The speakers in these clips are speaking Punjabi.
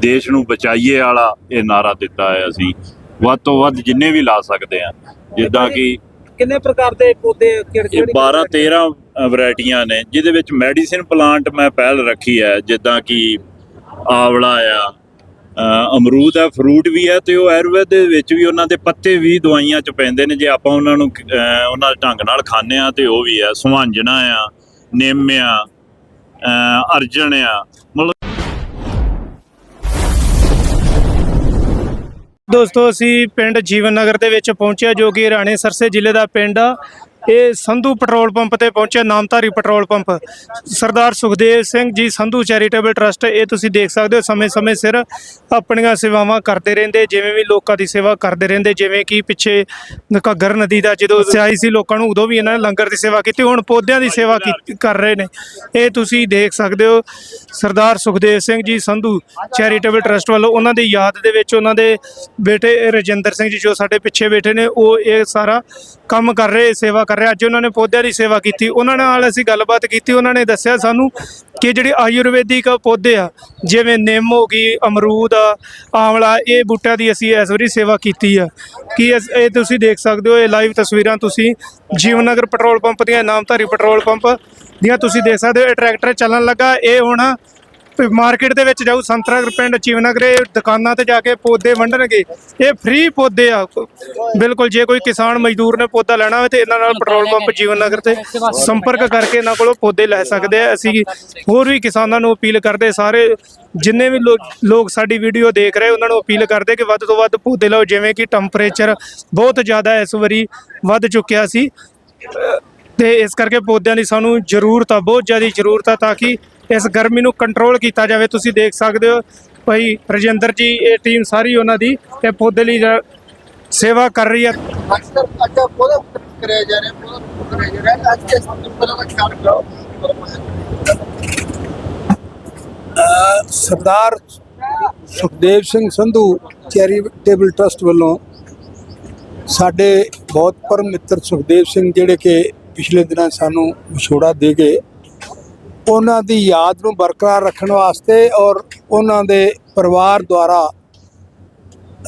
ਦੇਸ਼ ਨੂੰ ਬਚਾਈਏ ਵਾਲਾ ਇਹ ਨਾਰਾ ਦਿੱਤਾ ਹੈ ਅਸੀਂ। ਵੱਧ ਤੋਂ ਵੱਧ ਜਿੰਨੇ ਵੀ ਲਾ ਸਕਦੇ ਆ ਜਿੱਦਾਂ ਕਿ ਕਿੰਨੇ ਪ੍ਰਕਾਰ ਦੇ ਪੌਦੇ ਕਿਹੜੇ ਇਹ 12 13 ਵੈਰਾਈਟੀਆਂ ਨੇ ਜਿਹਦੇ ਵਿੱਚ ਮੈਡੀਸਿਨ ਪਲਾਂਟ ਮੈਂ ਪਹਿਲ ਰੱਖੀ ਹੈ ਜਿੱਦਾਂ ਕਿ ਆਵਲਾ ਆ ਅਮਰੂਦ ਹੈ ਫਰੂਟ ਵੀ ਹੈ ਤੇ ਉਹ ਆਯੁਰਵੇਦ ਦੇ ਵਿੱਚ ਵੀ ਉਹਨਾਂ ਦੇ ਪੱਤੇ ਵੀ ਦਵਾਈਆਂ ਚ ਪੈਂਦੇ ਨੇ ਜੇ ਆਪਾਂ ਉਹਨਾਂ ਨੂੰ ਉਹਨਾਂ ਦੇ ਢੰਗ ਨਾਲ ਖਾਂਦੇ ਆ ਤੇ ਉਹ ਵੀ ਹੈ। ਸੁਹਾਂਜਣਾ ਆ ਨਿੰਮ ਆ ਅ, ਅਰਜਨ ਆ ਮਤਲਬ ਦੋਸਤੋ, ਅਸੀਂ ਪਿੰਡ ਜੀਵਨ ਨਗਰ ਦੇ ਵਿੱਚ ਪਹੁੰਚਿਆ ਜੋ ਕਿ ਰਾਣੇ ਸਰਸੇ ਜ਼ਿਲ੍ਹੇ ਦਾ ਪਿੰਡ ਆ ਇਹ ਸੰਧੂ ਪੈਟਰੋਲ ਪੰਪ ਤੇ ਪਹੁੰਚਿਆ Namdhari petrol pump. Sardar Sukhdev Singh ji, Sandhu charitable trust, ਇਹ ਤੁਸੀਂ ਦੇਖ ਸਕਦੇ ਹੋ, ਸਮੇਂ-ਸਮੇਂ ਸਿਰ ਆਪਣੀਆਂ ਸੇਵਾਵਾਂ ਕਰਦੇ ਰਹਿੰਦੇ, ਜਿਵੇਂ ਵੀ ਲੋਕਾਂ ਦੀ ਸੇਵਾ ਕਰਦੇ ਰਹਿੰਦੇ, ਜਿਵੇਂ ਕਿ ਪਿੱਛੇ ਘੱਗਰ ਨਦੀ ਦਾ ਜਦੋਂ ਸਿਆਈ ਸੀ ਲੋਕਾਂ ਨੂੰ, ਉਦੋਂ ਵੀ ਇਹਨਾਂ ਨੇ ਲੰਗਰ ਦੀ ਸੇਵਾ ਕੀਤੀ, ਹੁਣ ਪੌਦਿਆਂ ਦੀ ਸੇਵਾ ਕੀਤੀ- ਕਰ ਰਹੇ ਨੇ। ਇਹ ਤੁਸੀਂ ਦੇਖ ਸਕਦੇ ਹੋ, ਸਰਦਾਰ ਸੁਖਦੇਵ ਸਿੰਘ ਜੀ, ਸੰਧੂ ਚੈਰੀਟੇਬਲ ਟਰਸਟ ਵੱਲੋਂ ਉਹਨਾਂ ਦੀ ਯਾਦ ਦੇ ਵਿੱਚ ਉਹਨਾਂ ਦੇ ਬੇਟੇ ਰਜਿੰਦਰ ਸਿੰਘ ਜੀ, ਜੋ ਸਾਡੇ ਪਿੱਛੇ ਬੈਠੇ ਨੇ, ਉਹ ਇਹ ਸਾਰਾ ਕੰਮ ਕਰ ਰਹੇ, ਸੇਵਾ ਕਰ ਰਿਹਾ। ਅੱਜ ਉਹਨਾਂ ਨੇ ਪੌਦਿਆਂ ਦੀ ਸੇਵਾ ਕੀਤੀ। ਉਹਨਾਂ ਨਾਲ ਅਸੀਂ ਗੱਲਬਾਤ ਕੀਤੀ। ਉਹਨਾਂ ਨੇ ਦੱਸਿਆ ਸਾਨੂੰ ਕਿ ਜਿਹੜੇ ਆਯੁਰਵੈਦਿਕ ਪੌਦੇ ਆ, ਜਿਵੇਂ ਨਿੰਮ ਹੋ ਗਈ, ਅਮਰੂਦ ਆ, ਆਂਵਲਾ, ਇਹ ਬੂਟਿਆਂ ਦੀ ਅਸੀਂ ਇਸ ਵਾਰੀ ਸੇਵਾ ਕੀਤੀ ਆ। ਕਿ ਅਸ- ਇਹ ਤੁਸੀਂ ਦੇਖ ਸਕਦੇ ਹੋ, ਇਹ ਲਾਈਵ ਤਸਵੀਰਾਂ ਤੁਸੀਂ ਜੀਵਨਗਰ ਪੈਟਰੋਲ ਪੰਪ ਦੀਆਂ, ਨਾਮਧਾਰੀ ਪੈਟਰੋਲ ਪੰਪ ਦੀਆਂ ਤੁਸੀਂ ਦੇਖ ਸਕਦੇ ਹੋ। ਇਹ ਟਰੈਕਟਰ ਚੱਲਣ ਲੱਗਾ। ਇਹ ਹੁਣ ਮਾਰਕੀਟ ਦੇ ਵਿੱਚ ਜਾਊ, ਸੰਤਰਾ ਪਿੰਡ ਚੀਵਨਗਰੇ ਦੁਕਾਨਾਂ ਤੇ ਜਾ ਕੇ ਪੌਦੇ ਵੰਡਣਗੇ। ਇਹ ਫ੍ਰੀ ਪੌਦੇ ਆ। ਬਿਲਕੁਲ, ਜੇ ਕੋਈ ਕਿਸਾਨ ਮਜ਼ਦੂਰ ਨੇ ਪੌਦਾ ਲੈਣਾ ਹੋਵੇ ਤੇ ਇਹਨਾਂ ਨਾਲ ਪੈਟਰੋਲ ਪੰਪ ਜੀਵਨਨਗਰ ਤੇ ਸੰਪਰਕ ਕਰਕੇ ਇਹਨਾਂ ਕੋਲੋਂ ਪੌਦੇ ਲੈ ਸਕਦੇ ਆ। ਅਸੀਂ ਹੋਰ ਵੀ ਕਿਸਾਨਾਂ ਨੂੰ ਅਪੀਲ ਕਰਦੇ ਸਾਰੇ ਜਿੰਨੇ ਵੀ ਲੋਕ ਲੋਕ ਸਾਡੀ ਵੀਡੀਓ ਦੇਖ ਰਹੇ, ਉਹਨਾਂ ਨੂੰ ਅਪੀਲ ਕਰਦੇ ਕਿ ਵੱਧ ਤੋਂ ਵੱਧ ਪੌਦੇ ਲਾਓ। ਜਿਵੇਂ ਕਿ ਟੈਂਪਰੇਚਰ ਬਹੁਤ ਜ਼ਿਆਦਾ ਇਸ ਵਾਰੀ ਵੱਧ ਚੁੱਕਿਆ ਸੀ। ਤੇ ਇਸ ਕਰਕੇ ਪੌਦਿਆਂ ਦੀ ਸਾਨੂੰ ਜ਼ਰੂਰਤ ਆ ਬਹੁਤ ਜ਼ਿਆਦਾ ਜ਼ਰੂਰਤ ਆ ਤਾਂ ਕਿ ਇਸ ਗਰਮੀ ਨੂੰ ਕੰਟਰੋਲ ਕੀਤਾ ਜਾਵੇ। ਤੁਸੀਂ ਦੇਖ ਸਕਦੇ ਹੋ ਭਾਈ ਰਜਿੰਦਰ ਜੀ ਇਹ ਟੀਮ ਸਾਰੀ ਉਹਨਾਂ ਦੀ ਇਹ ਪੌਦੇ ਲਈ ਸੇਵਾ ਕਰ ਰਹੀ ਹੈ ਅਕਸਰ ਅੱਛਾ ਪੌਦਾ ਕਰਿਆ ਜਾ ਰਿਹਾ ਪੌਦਾ ਕਰਿਆ ਜਾ ਰਿਹਾ ਅੱਜ ਇਸ ਪੌਦਾ ਦਾ ਖਿਆਲ ਕਰੋ। ਸਰਦਾਰ ਸੁਖਦੇਵ ਸਿੰਘ ਸੰਧੂ ਚੈਰੀਟੇਬਲ ਟਰਸਟ ਵੱਲੋਂ ਸਾਡੇ ਬਹੁਤ ਪਰਮ ਮਿੱਤਰ ਸੁਖਦੇਵ ਸਿੰਘ ਜਿਹੜੇ ਕਿ ਪਿਛਲੇ ਦਿਨਾਂ ਸਾਨੂੰ ਵਿਛੋੜਾ ਦੇ ਗਏ। ਉਹਨਾਂ ਦੀ ਯਾਦ ਨੂੰ ਬਰਕਰਾਰ ਰੱਖਣ ਵਾਸਤੇ ਔਰ ਉਹਨਾਂ ਦੇ ਪਰਿਵਾਰ ਦੁਆਰਾ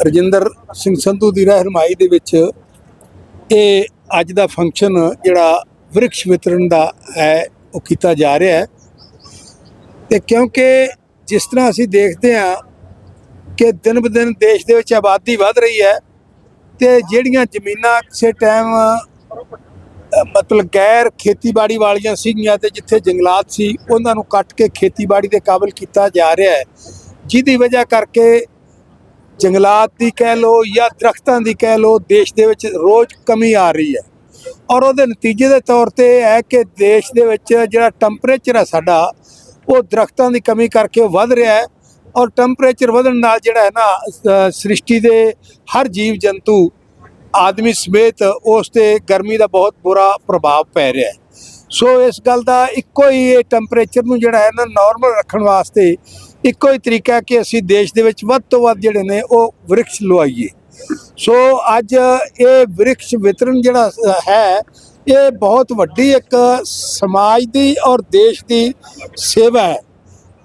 ਰਜਿੰਦਰ ਸਿੰਘ ਸੰਧੂ ਦੀ ਰਹਿਨਮਾਈ ਦੇ ਵਿੱਚ ਇਹ ਅੱਜ ਦਾ ਫੰਕਸ਼ਨ ਜਿਹੜਾ ਵਿਰਕਸ਼ ਵਿਤਰਨ ਦਾ ਹੈ, ਉਹ ਕੀਤਾ ਜਾ ਰਿਹਾ ਹੈ। ਤੇ ਕਿਉਂਕਿ ਜਿਸ ਤਰ੍ਹਾਂ ਅਸੀਂ ਦੇਖਦੇ ਹਾਂ ਕਿ ਦਿਨ ਬ ਦਿਨ ਦੇਸ਼ ਦੇ ਵਿੱਚ ਆਬਾਦੀ ਵੱਧ ਰਹੀ ਹੈ ਤੇ ਜਿਹੜੀਆਂ ਜ਼ਮੀਨਾਂ ਕਿਸੇ ਟਾਈਮ ਮਤਲਬ ਗੈਰ ਖੇਤੀਬਾੜੀ ਵਾਲੀਆਂ ਸੀਗੀਆਂ ਤੇ ਜਿੱਥੇ ਜੰਗਲਾਤ ਸੀ, ਉਹਨਾਂ ਨੂੰ ਕੱਟ ਕੇ ਖੇਤੀਬਾੜੀ ਦੇ ਕਾਬਲ ਕੀਤਾ ਜਾ ਰਿਹਾ ਹੈ। ਜਿਹਦੀ ਵਜ੍ਹਾ ਕਰਕੇ ਜੰਗਲਾਤ ਦੀ ਕਹਿ ਲੋ ਜਾਂ ਦਰਖਤਾਂ ਦੀ ਕਹਿ ਲੋ ਦੇਸ਼ ਦੇ ਵਿੱਚ ਰੋਜ਼ ਕਮੀ ਆ ਰਹੀ ਹੈ। ਔਰ ਉਹਦੇ ਨਤੀਜੇ ਦੇ ਤੌਰ ਤੇ ਇਹ ਹੈ ਕਿ ਦੇਸ਼ ਦੇ ਵਿੱਚ ਜਿਹੜਾ ਟੈਂਪਰੇਚਰ ਹੈ ਸਾਡਾ, ਉਹ ਦਰਖਤਾਂ ਦੀ ਕਮੀ ਕਰਕੇ ਵੱਧ ਰਿਹਾ ਹੈ। ਔਰ ਟੈਂਪਰੇਚਰ ਵਧਣ ਨਾਲ ਜਿਹੜਾ ਹੈ ਨਾ ਸ੍ਰਿਸ਼ਟੀ ਦੇ ਹਰ ਜੀਵ ਜੰਤੂ ਆਦਮੀ ਸਮੇਤ ਉਸ ਤੇ ਗਰਮੀ ਦਾ ਬਹੁਤ ਬੁਰਾ ਪ੍ਰਭਾਵ ਪੈ ਰਿਹਾ ਹੈ। ਸੋ ਇਸ ਗੱਲ ਦਾ ਇੱਕੋ ਹੀ ਇਹ ਟੈਂਪਰੇਚਰ ਨੂੰ ਜਿਹੜਾ ਹੈ ਨਾ ਨਾਰਮਲ ਰੱਖਣ ਵਾਸਤੇ ਇੱਕੋ ਹੀ ਤਰੀਕਾ ਕਿ ਅਸੀਂ ਦੇਸ਼ ਦੇ ਵਿੱਚ ਵੱਧ ਤੋਂ ਵੱਧ ਜਿਹੜੇ ਨੇ ਉਹ ਵਿਰਕਸ਼ ਲਵਾਈਏ। ਸੋ ਅੱਜ ਇਹ ਵਿਰਕਸ਼ ਵਿਤਰਨ ਜਿਹੜਾ ਹੈ, ਇਹ ਬਹੁਤ ਵੱਡੀ ਇੱਕ ਸਮਾਜ ਦੀ ਔਰ ਦੇਸ਼ ਦੀ ਸੇਵਾ ਹੈ।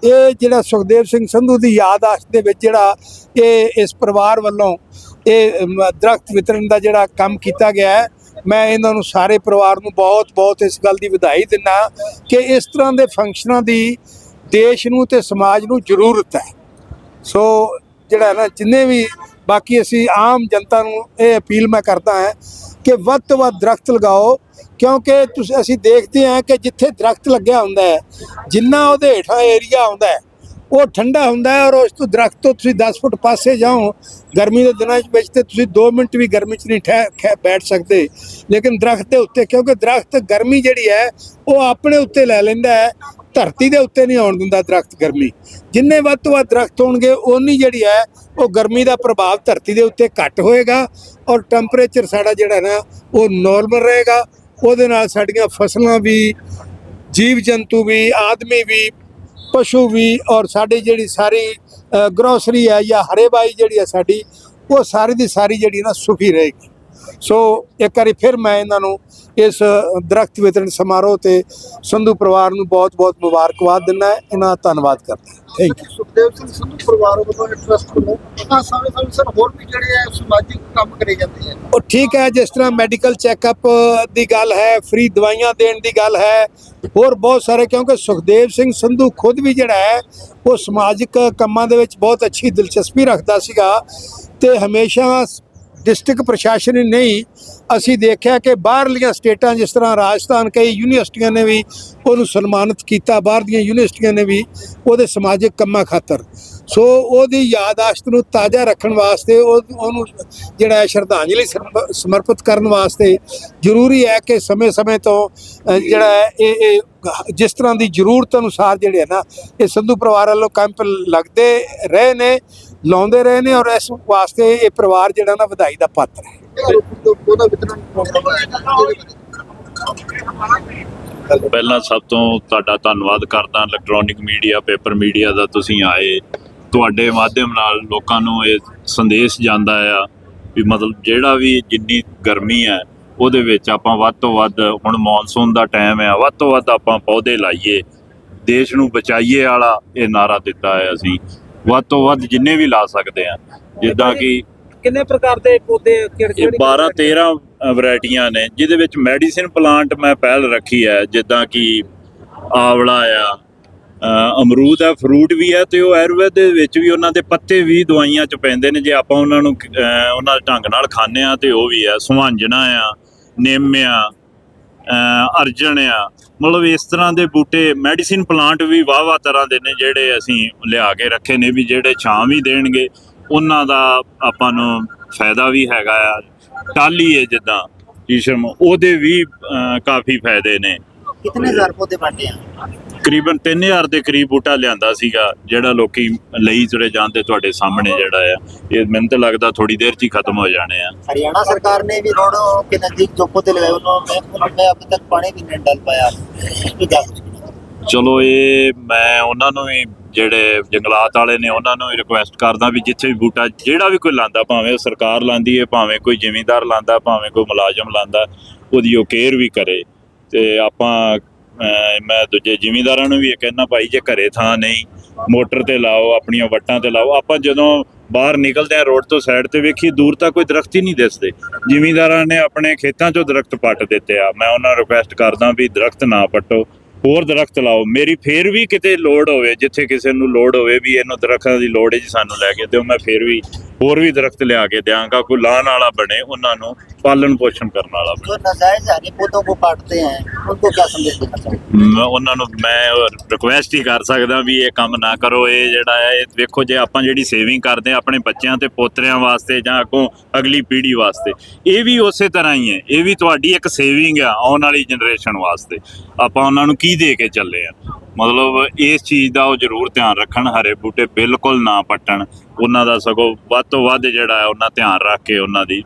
ਇਹ ਜਿਹੜਾ ਸੁਖਦੇਵ ਸਿੰਘ ਸੰਧੂ ਦੀ ਯਾਦਾਸ਼ਤ ਦੇ ਵਿੱਚ ਜਿਹੜਾ ਇਹ ਇਸ ਪਰਿਵਾਰ ਵੱਲੋਂ ਇਹ ਅਮ, ਦਰਖਤ ਵਿਤਰਨ ਦਾ ਜਿਹੜਾ ਕੰਮ ਕੀਤਾ ਗਿਆ ਹੈ ਮੈਂ ਇਹਨਾਂ ਨੂੰ ਸਾਰੇ ਪਰਿਵਾਰ ਨੂੰ ਬਹੁਤ ਬਹੁਤ ਇਸ ਗੱਲ ਦੀ ਵਧਾਈ ਦਿੰਦਾ ਕਿ ਇਸ ਤਰ੍ਹਾਂ ਦੇ ਫੰਕਸ਼ਨਾਂ ਦੀ ਦੇਸ਼ ਨੂੰ ਤੇ ਸਮਾਜ ਨੂੰ ਜ਼ਰੂਰਤ ਹੈ। ਸੋ ਜਿਹੜਾ ਨਾ ਜਿੰਨੇ ਵੀ ਬਾਕੀ ਅਸੀਂ ਆਮ ਜਨਤਾ ਨੂੰ ਇਹ ਅਪੀਲ ਮੈਂ ਕਰਦਾ ਹਾਂ ਕਿ ਵੱਧ ਤੋਂ ਵੱਧ ਦਰਖਤ ਲਗਾਓ ਕਿਉਂਕਿ ਤੁਸੀਂ ਅਸੀਂ ਦੇਖਦੇ ਹਾਂ ਕਿ ਜਿੱਥੇ ਦਰਖਤ ਲੱਗਿਆ ਹੁੰਦਾ ਹੈ ਜਿੰਨਾ ਉਹਦੇ ਹੇਠਾਂ ਏਰੀਆ ਆਉਂਦਾ ਹੈ ਉਹ ਠੰਡਾ ਹੁੰਦਾ ਹੈ ਔਰ ਉਸ ਤੋਂ ਦਰਖਤ ਤੋਂ ਤੁਸੀਂ 10 ਫੁੱਟ ਪਾਸੇ ਜਾਓ, ਗਰਮੀ ਦੇ ਦਿਨਾਂ ਵਿੱਚ ਤੇ ਤੁਸੀਂ 2 ਮਿੰਟ ਵੀ ਗਰਮੀ 'ਚ ਨਹੀਂ ਠਹਿ ਬੈਠ ਸਕਦੇ। ਲੇਕਿਨ ਦਰਖਤ ਦੇ ਉੱਤੇ, ਕਿਉਂਕਿ ਦਰਖਤ ਗਰਮੀ ਜਿਹੜੀ ਹੈ, ਉਹ ਆਪਣੇ ਉੱਤੇ ਲੈ ਲੈਂਦਾ ਹੈ। ਧਰਤੀ ਦੇ ਉੱਤੇ ਨਹੀਂ ਆਉਣ ਦਿੰਦਾ ਦਰਖਤ ਗਰਮੀ। ਜਿੰਨੇ ਵੱਧ ਤੋਂ ਵੱਧ ਦਰਖਤ ਹੋਣਗੇ, ਓਨੀ ਜਿਹੜੀ ਹੈ, ਉਹ ਗਰਮੀ ਦਾ ਪ੍ਰਭਾਵ ਧਰਤੀ ਦੇ ਉੱਤੇ ਘੱਟ ਹੋਏਗਾ ਔਰ ਟੈਂਪਰੇਚਰ ਸਾਡਾ ਜਿਹੜਾ ਨਾ, ਉਹ ਨਾਰਮਲ ਰਹੇਗਾ। ਉਹਦੇ ਨਾਲ ਸਾਡੀਆਂ ਫਸਲਾਂ ਵੀ ਜੀਵ ਜੰਤੂ ਵੀ, ਆਦਮੀ ਵੀ ਪਸ਼ੂ ਵੀ ਔਰ ਸਾਡੀ ਜਿਹੜੀ ਸਾਰੀ ਗਰੋਸਰੀ ਹੈ ਜਾਂ ਹਰੇਬਾਈ ਜਿਹੜੀ ਹੈ ਸਾਡੀ, ਉਹ ਸਾਰੀ ਦੀ ਸਾਰੀ ਜਿਹੜੀ ਨਾ ਸੁਖੀ ਰਹੇਗੀ। ਸੋ ਇੱਕ ਵਾਰੀ ਫਿਰ ਮੈਂ ਇਹਨਾਂ ਨੂੰ ਇਸ ਦਰਖਤ ਵਿਤਰਨ ਸਮਾਰੋਹ ਤੇ ਸੰਧੂ ਪਰਿਵਾਰ ਨੂੰ ਬਹੁਤ-ਬਹੁਤ ਮੁਬਾਰਕਬਾਦ ਦਿੰਦਾ ਇਹਨਾਂ ਦਾ ਧੰਨਵਾਦ ਕਰਦਾ ਥੈਂਕ ਯੂ ਸੁਖਦੇਵ ਸਿੰਘ ਸੰਧੂ ਪਰਿਵਾਰ ਵੱਲੋਂ ਇਹ ਟਰਸਟ ਵੱਲੋਂ ਤਾਂ ਸਮੇਂ ਸਮੇਂ ਸਿਰ ਹੋਰ ਵੀ ਜਿਹੜੇ ਆ ਸਮਾਜਿਕ ਕੰਮ ਕਰੇ ਜਾਂਦੇ ਆ। ਉਹ ਠੀਕ ਹੈ ਜਿਸ ਤਰ੍ਹਾਂ ਮੈਡੀਕਲ ਚੈੱਕਅਪ ਦੀ ਗੱਲ ਹੈ ਫ੍ਰੀ ਦਵਾਈਆਂ ਦੇਣ ਦੀ ਗੱਲ ਹੈ ਹੋਰ ਬਹੁਤ ਸਾਰੇ ਕਿਉਂਕਿ ਸੁਖਦੇਵ ਸਿੰਘ ਸੰਧੂ ਖੁਦ ਵੀ ਜਿਹੜਾ ਹੈ ਉਹ ਸਮਾਜਿਕ ਕੰਮਾਂ ਦੇ ਵਿੱਚ ਬਹੁਤ ਅੱਛੀ ਦਿਲਚਸਪੀ ਰੱਖਦਾ ਸੀਗਾ ਤੇ ਹਮੇਸ਼ਾ ਡਿਸਟ੍ਰਿਕਟ ਪ੍ਰਸ਼ਾਸਨ ਹੀ ਨਹੀਂ, ਅਸੀਂ ਦੇਖਿਆ ਕਿ ਬਾਹਰਲੀਆਂ ਸਟੇਟਾਂ, ਜਿਸ ਤਰ੍ਹਾਂ ਰਾਜਸਥਾਨ, ਕਈ ਯੂਨੀਵਰਸਿਟੀਆਂ ਨੇ ਵੀ ਉਹਨੂੰ ਸਨਮਾਨਿਤ ਕੀਤਾ, ਬਾਹਰ ਦੀਆਂ ਯੂਨੀਵਰਸਿਟੀਆਂ ਨੇ ਵੀ ਉਹਦੇ ਸਮਾਜਿਕ ਕੰਮਾਂ ਖਾਤਰ। ਸੋ ਉਹਦੀ ਯਾਦਾਸ਼ਤ ਨੂੰ ਤਾਜ਼ਾ ਰੱਖਣ ਵਾਸਤੇ ਉਹ, ਉਹਨੂੰ ਜਿਹੜਾ ਹੈ ਸ਼ਰਧਾਂਜਲੀ ਸਰਪ- ਸਮਰਪਿਤ ਕਰਨ ਵਾਸਤੇ ਜ਼ਰੂਰੀ ਹੈ ਕਿ ਸਮੇਂ-ਸਮੇਂ ਤੋਂ ਜਿਹੜਾ ਹੈ ਇਹ ਇਹ ਜਿਸ ਤਰ੍ਹਾਂ ਦੀ ਜ਼ਰੂਰਤ ਅਨੁਸਾਰ ਜਿਹੜੇ ਹੈ ਨਾ, ਇਹ ਸੰਧੂ ਪਰਿਵਾਰ ਵੱਲੋਂ ਕੈਂਪ ਲੱਗਦੇ ਰਹੇ ਨੇ। ਲਾਉਂਦੇ ਰਹੇ ਨੇ ਔਰ ਇਸ ਵਾਸਤੇ ਇਹ ਪਰਿਵਾਰ ਜਿਹੜਾ ਨਾ ਵਧਾਈ ਦਾ ਪਾਤਰ ਹੈ। ਪਹਿਲਾਂ ਸਭ ਤੋਂ ਤੁਹਾਡਾ ਧੰਨਵਾਦ ਕਰਦਾ ਇਲੈਕਟ੍ਰੋਨਿਕ ਮੀਡੀਆ ਪੇਪਰ ਮੀਡੀਆ ਦਾ ਤੁਸੀਂ ਆਏ। ਤੁਹਾਡੇ ਮਾਧਿਅਮ ਨਾਲ ਲੋਕਾਂ ਨੂੰ ਇਹ ਸੰਦੇਸ਼ ਜਾਂਦਾ ਆ ਵੀ ਮਤਲਬ ਜਿਹੜਾ ਵੀ ਜਿੰਨੀ ਗਰਮੀ ਹੈ, ਉਹਦੇ ਵਿੱਚ ਆਪਾਂ ਵੱਧ ਤੋਂ ਵੱਧ ਹੁਣ ਮੌਨਸੂਨ ਦਾ ਟਾਈਮ ਹੈ ਵੱਧ ਤੋਂ ਵੱਧ ਆਪਾਂ ਪੌਦੇ ਲਾਈਏ। ਦੇਸ਼ ਨੂੰ ਬਚਾਈਏ ਵਾਲਾ ਇਹ ਨਾਰਾ ਦਿੱਤਾ ਹੈ ਅਸੀਂ। ਵੱਧ ਤੋਂ ਵੱਧ ਜਿੰਨੇ ਵੀ ਲਾ ਸਕਦੇ ਆ। ਜਿੱਦਾਂ ਕਿ ਕਿੰਨੇ ਪ੍ਰਕਾਰ ਦੇ ਪੌਦੇ ਕਿਹੜੇ ਇਹ 12 13 ਵੈਰਾਈਟੀਆਂ ਨੇ ਜਿਹਦੇ ਵਿੱਚ ਮੈਡੀਸਿਨ ਪਲਾਂਟ ਮੈਂ ਪਹਿਲ ਰੱਖੀ ਹੈ ਜਿੱਦਾਂ ਕਿ ਆਵਲਾ ਆ ਅਮਰੂਦ ਹੈ ਫਰੂਟ ਵੀ ਹੈ ਤੇ ਉਹ ਆਯੁਰਵੇਦ ਦੇ ਵਿੱਚ ਵੀ ਉਹਨਾਂ ਦੇ ਪੱਤੇ ਵੀ ਦਵਾਈਆਂ ਚ ਪੈਂਦੇ ਨੇ ਜੇ ਆਪਾਂ ਉਹਨਾਂ ਨੂੰ ਉਹਨਾਂ ਦੇ ਢੰਗ ਨਾਲ ਖਾਂਦੇ ਆ ਤੇ ਉਹ ਵੀ ਹੈ ਸੁਹਾਂਜਣਾ ਆ ਨਿੰਮ ਆ ਅਰਜਨ ਆ। ਮਤਲਬ ਇਸ ਤਰ੍ਹਾਂ ਦੇ ਬੂਟੇ ਮੈਡੀਸਿਨ ਪਲਾਂਟ ਵੀ ਵਾਹ-ਵਾਹ ਤਰ੍ਹਾਂ ਦੇ ਨੇ ਜਿਹੜੇ ਅਸੀਂ ਲਿਆ ਕੇ ਰੱਖੇ ਨੇ ਵੀ ਜਿਹੜੇ ਛਾਂ ਵੀ ਦੇਣਗੇ, ਉਹਨਾਂ ਦਾ ਆਪਾਂ ਨੂੰ ਫਾਇਦਾ ਵੀ ਹੈਗਾ ਆ। ਟਾਲੀ ਹੈ ਜਿੱਦਾਂ, ਈਸ਼ਮ, ਉਹਦੇ ਵੀ ਕਾਫੀ ਫਾਇਦੇ ਨੇ। ਕਿਤਨੇ ਹਜ਼ਾਰ ਪੌਦੇ ਬਾंटे हैं ਕਰੀਬਨ 3000 ਦੇ ਕਰੀਬ ਬੂਟਾ ਲਿਆਂਦਾ ਸੀਗਾ ਜਿਹੜਾ ਲੋਕੀ ਲਈ ਜੁੜੇ ਜਾਂਦੇ ਤੁਹਾਡੇ ਸਾਹਮਣੇ ਜਿਹੜਾ ਆ ਇਹ ਮੈਨੂੰ ਤਾਂ ਲੱਗਦਾ ਥੋੜੀ ਦੇਰ 'ਚ ਹੀ ਖਤਮ ਹੋ ਜਾਣੇ ਆ। ਹਰਿਆਣਾ ਸਰਕਾਰ ਨੇ ਵੀ ਰੋਡ ਕੇ ਨਜ਼ਦੀਕ ਚੋਪੋ ਤੇ ਲਗਾਏ ਉਹਨਾਂ ਮੈਂ ਮੈਂ ਅਬ ਤੱਕ ਪਾਣੀ ਵੀ ਨਹੀਂ ਡਲ ਪਾਇਆ। ਚਲੋ ਇਹ ਮੈਂ ਉਹਨਾਂ ਨੂੰ ਵੀ ਜਿਹੜੇ ਜੰਗਲਾਤ ਵਾਲੇ ਨੇ ਉਹਨਾਂ ਨੂੰ ਰਿਕੁਐਸਟ ਕਰਦਾ ਵੀ ਜਿੱਥੇ ਵੀ ਬੂਟਾ ਜਿਹੜਾ ਵੀ ਕੋਈ ਲਾਂਦਾ ਭਾਵੇਂ ਉਹ ਸਰਕਾਰ ਲਾਂਦੀ ਹੈ ਭਾਵੇਂ ਕੋਈ ਜ਼ਿਮੀਂਦਾਰ ਲਾਂਦਾ ਭਾਵੇਂ ਕੋਈ ਮੁਲਾਜ਼ਮ ਲਾਂਦਾ ਉਹਦੀ ਉਹ ਕੇਅਰ ਵੀ ਕਰੇ। ਤੇ ਆਪਾਂ ਮੈਂ ਦੂਜੇ ਜ਼ਿਮੀਂਦਾਰਾਂ ਨੂੰ ਵੀ ਇਹ ਕਹਿਣਾ ਭਾਈ ਜੇ ਘਰੇ ਥਾਂ ਨਹੀਂ, ਮੋਟਰ ਤੇ ਲਾਓ, ਆਪਣੀਆਂ ਵੱਟਾਂ ਤੇ ਲਾਓ, ਆਪਾਂ ਜਦੋਂ ਬਾਹਰ ਨਿਕਲਦੇ ਆ ਰੋਡ ਤੋਂ ਸਾਈਡ ਤੇ ਵੇਖੀ ਦੂਰ ਤੱਕ ਕੋਈ ਦਰਖਤ ਹੀ ਨਹੀਂ ਦਿਸਦੇ। ਜ਼ਿਮੀਂਦਾਰਾਂ ਨੇ ਆਪਣੇ ਖੇਤਾਂ 'ਚੋਂ ਦਰਖਤ ਪੱਟ ਦਿੱਤੇ ਆ। ਮੈਂ ਉਹਨਾਂ ਨੂੰ ਰਿਕੁਐਸਟ ਕਰਦਾ ਵੀ ਦਰਖਤ ਨਾ ਪੱਟੋ, ਹੋਰ ਦਰਖਤ ਲਾਓ। ਮੇਰੀ ਫੇਰ ਵੀ ਕਿਤੇ ਲੋੜ ਹੋਵੇ, ਜਿੱਥੇ ਕਿਸੇ ਨੂੰ ਲੋੜ ਹੋਵੇ ਵੀ ਇਹਨੂੰ ਦਰਖਤਾਂ ਦੀ ਲੋੜ ਹੈ ਜੀ ਸਾਨੂੰ ਲੈ ਕੇ ਦਿਓ, ਮੈਂ ਫੇਰ ਵੀ ਹੋਰ ਵੀ ਦਰਖਤ ਲਿਆ ਕੇ ਦਿਆਂਗਾ ਕੋਈ ਲਾਣ ਵਾਲਾ ਬਣੇ ਉਹਨਾਂ ਨੂੰ ਪਾਲਣ ਪੋਸ਼ਣ ਕਰਨ ਵਾਲਾ ਬਣੇ। ਜੋ ਨਜਾਇਜ਼ ਹਰੇ ਪੌਦੋਂ ਕੋ ਪਾਟਦੇ ਹੈ ਉਨਕੋ ਕੀ ਸੰਦੇਸ਼ ਦੇਣਾ ਚਾਹੀਦਾ ਉਹਨਾਂ ਨੂੰ ਮੈਂ ਰਿਕੁਐਸਟ ਹੀ ਕਰ ਸਕਦਾ ਵੀ ਇਹ ਕੰਮ ਨਾ ਕਰੋ ਇਹ ਜਿਹੜਾ ਹੈ ਇਹ ਵੇਖੋ ਜੇ ਆਪਾਂ ਜਿਹੜੀ ਸੇਵਿੰਗ ਕਰਦੇ ਆ ਆਪਣੇ ਬੱਚਿਆਂ ਤੇ ਪੋਤਰਿਆਂ ਵਾਸਤੇ ਜਾਂ ਅੱਗੋਂ ਅਗਲੀ ਪੀੜ੍ਹੀ ਵਾਸਤੇ ਇਹ ਵੀ ਉਸੇ ਤਰ੍ਹਾਂ ਹੀ ਹੈ ਇਹ ਵੀ ਤੁਹਾਡੀ ਇੱਕ ਸੇਵਿੰਗ ਆ ਆਉਣ ਵਾਲੀ ਜਨਰੇਸ਼ਨ ਵਾਸਤੇ। ਆਪਾਂ ਉਹਨਾਂ ਨੂੰ ਕੀ ਦੇ ਕੇ ਚੱਲੇ ਆ ਮਤਲਬ ਇਸ ਚੀਜ਼ ਦਾ ਉਹ ਜ਼ਰੂਰ ਧਿਆਨ ਰੱਖਣ, ਹਰੇ ਬੂਟੇ ਬਿਲਕੁਲ ਨਾ ਪੱਟਣ। ਉਹਨਾਂ ਦਾ ਸਗੋਂ ਵੱਧ ਤੋਂ ਵੱਧ ਜਿਹੜਾ ਹੈ ਉਹਨਾਂ ਧਿਆਨ ਰੱਖ ਕੇ ਉਹਨਾਂ ਦੀ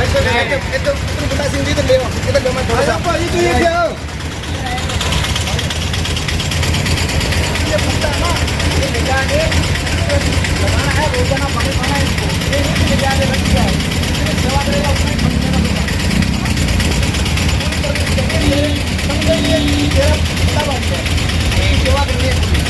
इधर आ जाओ इधर आ जाओ सुरक्षित जगह पर ले आना है, इसकी सेवा करना है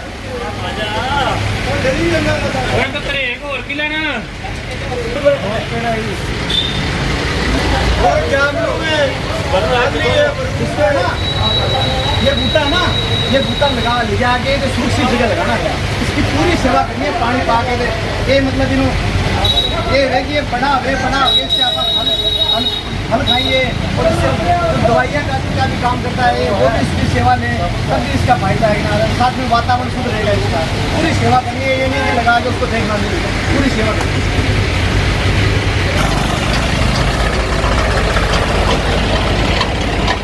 जी ये बूटा ना ये बूटा लगा ले जाके तो सुरक्षित जगह लगाना है इसकी पूरी सेवा करनी है पानी पा के ये मतलब इन्हों ये है कि ये बना हुए बना हुए इससे आप फल फल फल खाइए और इससे दवाइयाँ का, का भी काम करता है वो भी इसकी सेवा लें तब भी इसका फ़ायदा है ना साथ में वातावरण शुद्ध रहेगा इसका। पूरी सेवा करनी है ये नहीं लगा के उसको देखना नहीं पूरी सेवा करनी